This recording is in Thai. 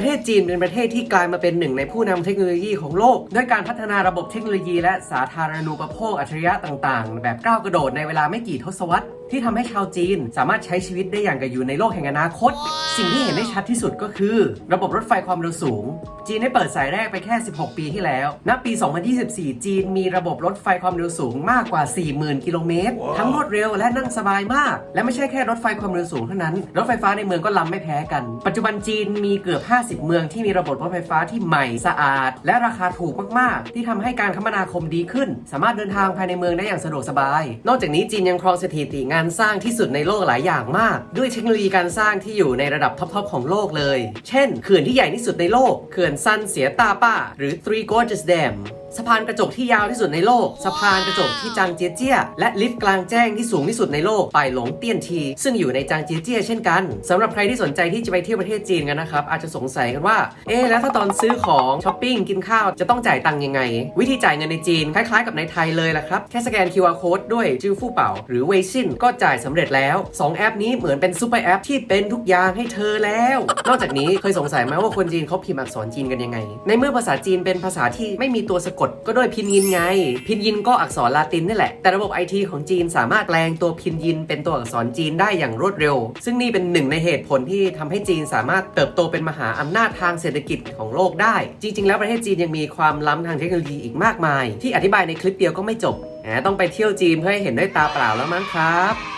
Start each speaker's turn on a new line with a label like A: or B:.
A: ประเทศจีนเป็นประเทศที่กลายมาเป็นหนึ่งในผู้นำเทคโนโลยีของโลก ด้วยการพัฒนาระบบเทคโนโลยีและสาธารณูปโภคอัจฉริยะต่าง ๆ แบบก้าวกระโดดในเวลาไม่กี่ทศวรรษ ที่ทำให้ชาวจีน สามารถใช้ชีวิตได้อย่างกับอยู่ในโลกแห่งอนาคต สิ่งที่เห็นได้ชัดที่สุดก็คือ ระบบรถไฟความเร็วสูง จีนได้เปิดสายแรกไปแค่ 16 ปีที่แล้วณปี 2024 จีนมีระบบรถไฟความเร็วสูงมากกว่า 40,000 กิโลเมตร ทั้งรวดเร็วและนั่งสบายมาก และไม่ใช่แค่รถไฟความเร็วสูงเท่านั้น รถไฟฟ้าในเมืองก็ล้ำไม่แพ้กัน ปัจจุบันจีนมีเกือบ 50 เมืองที่มีระบบรถไฟฟ้าที่ใหม่สะอาด และราคาถูกมาก ๆ ที่ทำให้การคมนาคมดีขึ้น สามารถเดินทางภายในเมืองได้อย่างสะดวกสบาย นอกจากนี้จีนยังครองสถิติงานสร้างที่สุดในโลกหลายอย่างมาก ด้วยเทคโนโลยีการสร้างที่อยู่ในระดับท็อปๆของโลกเลย เช่นเขื่อนที่ใหญ่ที่สุดในโลกเขื่อนซันเสียตาป้า หรือ Three Gorges Dam สะพานกระจกที่ยาวที่สุดในโลก สะพานกระจกที่จางเจียเจียและลิฟต์กลางแจ้งที่สูงที่สุดในโลกไปหลงเตี้ยนที ซึ่งอยู่ในจางเจียเจียเช่นกันสำหรับใครที่สนใจที่จะไปเที่ยวประเทศจีนกันนะครับ อาจจะสงสัยกันว่า เอ๊แล้วถ้าตอนซื้อของช้อปปิ้งกินข้าวจะต้องจ่ายตังค์ยังไง วิธีจ่ายเงินในจีนคล้ายๆกับในไทยเลยละครับ แค่สแกน QR code ด้วยจื้อฟู่เป่า หรือเวซินก็จ่ายสำเร็จแล้วสองแอปนี้เหมือนเป็นซูเปอร์แอปที่เป็นทุกอย่างให้เธอแล้ว นอกจากนี้เคยสงสัยไหมว่าคนจีนเขาพิมพ์อักษรจีนกันยังไง ในเมื่อภาษาจีนเป็นภาษาที่ไม่มีตัวสะกดก็ด้วยพินยินไง พินยินก็อักษรลาตินนี่แหละ แต่ระบบไอทีของจีนสามารถแปลงตัวพินยินเป็นตัวอักษรจีนได้อย่างรวดเร็ว ซึ่งนี่เป็นหนึ่งในเหตุผลที่ทำให้จีนสามารถเติบโตเป็นมหาอำนาจทางเศรษฐกิจของโลกได้ จริง ๆ แล้วประเทศจีนยังมีความล้ำทางเทคโนโลยีอีกมากมาย ที่อธิบายในคลิปเดียวก็ไม่จบแหมต้องไปเที่ยวจีนเพื่อให้เห็นด้วยตาเปล่าแล้วมั้งครับ